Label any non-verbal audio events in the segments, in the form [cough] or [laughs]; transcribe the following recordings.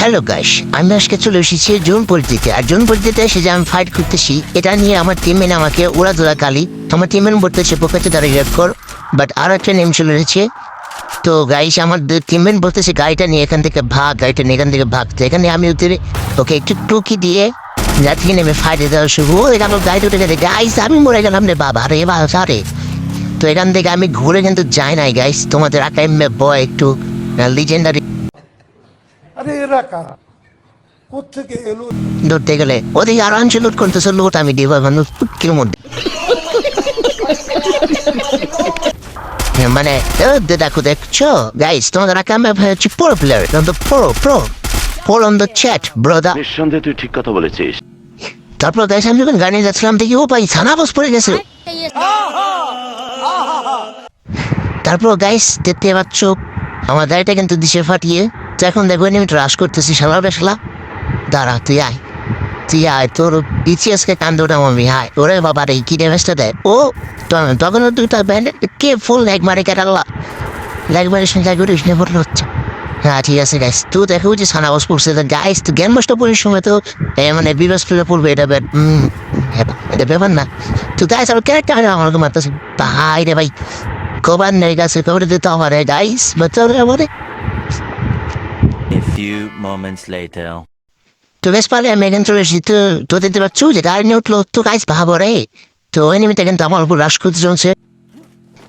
Hello guys, আমি আজকে চলে এসেছি জোন পরিধিতে আর জোন পরিধিতে এসে যে আমি ফাইট করতেছি, এটা নিয়ে আমার টিমমেন আমাকে উড়াদোড়া কালি। আমার টিমমেন বলতেছে পোকাতে তারা রেপ কর। বাট আর একটা নেম চলে এসেছে। তো গাইস, আমার টিমমেন বলতেছে গাড়িটা নিয়ে এখান থেকে ভাগ, গাড়িটা নিয়ে এখান থেকে ভাগ। তো এখানে আমি উঠে ওকে একটু টুকি দিয়ে যা থেকে নেমে ফাইটে দেওয়া শুরু। হয়ে গেল গাড়িটা উঠে গেছে। গাইস, আমি মরে গেলাম রে বাবা রে বাবা রে তো এখান থেকে আমি ঘুরে কিন্তু যাই নাই, গাইস। তোমাদের আকাই বয় একটু লিজেন্ডারি আরে এরা কারা কোথেকে এলো? ধরতে গেলে ওদিকে আরামসে লুট করতেছে লুট আমি দিব মানুষ ফুটকির মধ্যে? মানে এ, দেখো দেখছ? গাইস তোমাদের হচ্ছে pro player pro pro on the chat ব্রদা নিঃসন্দেহে তুই ঠিক কথা বলেছিস। তারপর গাইস আমি যখন গাড়ি যাচ্ছিলাম দেখি ও ভাই থানা বস পড়ে গেছে। তারপর গাইস দেখতে পাচ্ছ আমার গাড়িটা কিন্তু দিশে ফাটিয়ে তো এখন দেখো আমি রাশ করতেছি সালা বেসলা দাঁড়া, তুই আয়। তুই আয়, তোর বিসিএসকে কান্দোটা আমি হায় ওরে বাবা রে, কি ড্যামেজটা দেয়? ও তো- তখন দুইটা ব্যান্ড কে ফুল লেগ মারে কেটাল্লা লেগ মারে লেগ উঠিস পড়লে হচ্ছে হ্যাঁ ঠিক আছে গাইস তুই দেখো যে সানা বস পড়ছে গাইস তো জ্ঞান মাস্টার পড়ার সময় তো মানে বিবাস প্লে পড়বে, এটা এটা ব্যাপার না। তো গাইস আর ক্যারেক্টার আমাকে মারতেছে। ভাই রে ভাই, কবার নেই গেছে করে দিতে হবে গাইস বাচ্চা আমারে। A few moments later. আমি এখান চলে এসেছি তো তো দেখতে পাচ্ছ যে গাড়ি নিয়ে উঠল তো গাইস ভাবো রে তো ওই নিমিত্তে কিন্তু আমার উপর রাশ করতে চলছে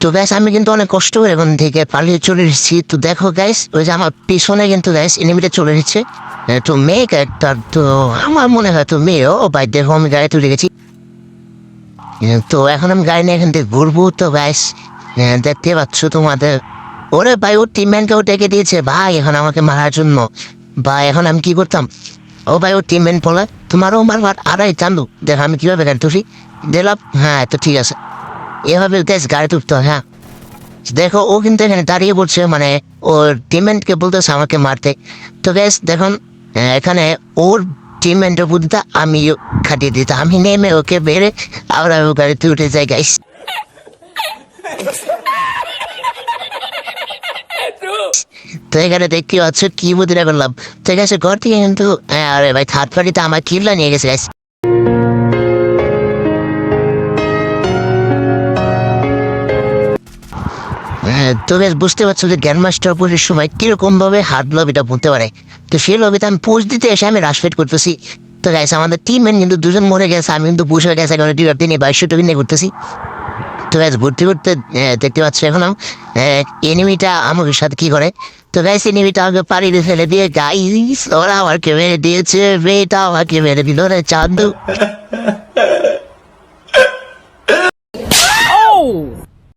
তো গ্যাস আমি কিন্তু অনেক কষ্ট করে এখান থেকে পালিয়ে চলে এসেছি। তো দেখো গাইস ওই যে আমার পিছনে কিন্তু গ্যাস এনিমিটা চলে এসেছে। তো মেয়ে ক্যারেক্টার তো আমার মনে হয় তো মেয়েও ভাই দেখো, আমি গাড়ি তুলে গেছি। তো এখন আমি গাড়ি নিয়ে এখান থেকে ঘুরবো তো গ্যাস দেখতে পাচ্ছ তোমাদের। ওরে ভাই ওর টিমম্যানকেও ডেকে দিয়েছে। ভাই এখন আমাকে মারার জন্য। ভাই এখন আমি কি করতাম? ও ভাই ও টিমম্যান বলে তোমারও মারবার আড়াই চান্দু। দেখ আমি কীভাবে গাড়ি তুলি দিলাম হ্যাঁ তো ঠিক আছে। এভাবে গ্যাস গাড়ি তুলতে হয়, হ্যাঁ দেখো ও কিন্তু এখানে দাঁড়িয়ে বলছে মানে ওর টিমমেন্টকে বলতেছে আমাকে মারতে। তো গ্যাস দেখুন এখানে ওর টিমমেন্টের বুদ্ধিটা আমি খাটিয়ে দিতে আমি নেমে ওকে বেড়ে আবার আমি গাড়িতে উঠে যাই গাইস তো এখানে দেখতে পাচ্ছ কি বুদ্ধিটা করলাম। তো গেছে ঘর থেকে কিন্তু হ্যাঁ, আরে ভাই থার্ড পার্টিতে আমার কিবলা নিয়ে গেছে গাইস হ্যাঁ, তো বেশ বুঝতে পারছ যে জ্ঞান মাস্টার পুজোর সময় কীরকম ভাবে হার্ড লবিটা বলতে পারে। তো সেই লবিতে আমি পোস্ট দিতে এসে আমি রাশফেট করতেছি। তো গাইছে আমাদের টিম কিন্তু দুজন মরে গেছে আমি কিন্তু বুঝে গেছে কারণ ডিউটি নিয়ে বাইশশো টাকা নিয়ে ঘুরতেছি। তো গাইস ঘুরতে ঘুরতে দেখতে পাচ্ছি এখন এনিমিটা আমার সাথে কি করে? তো গাইস এনিমিটা আমাকে পাড়ি দিয়ে ফেলে দিয়ে গাইস ওরা আমাকে মেরে দিয়েছে, মেয়েটা আমাকে মেরে দিল রে, চান্দু। [laughs]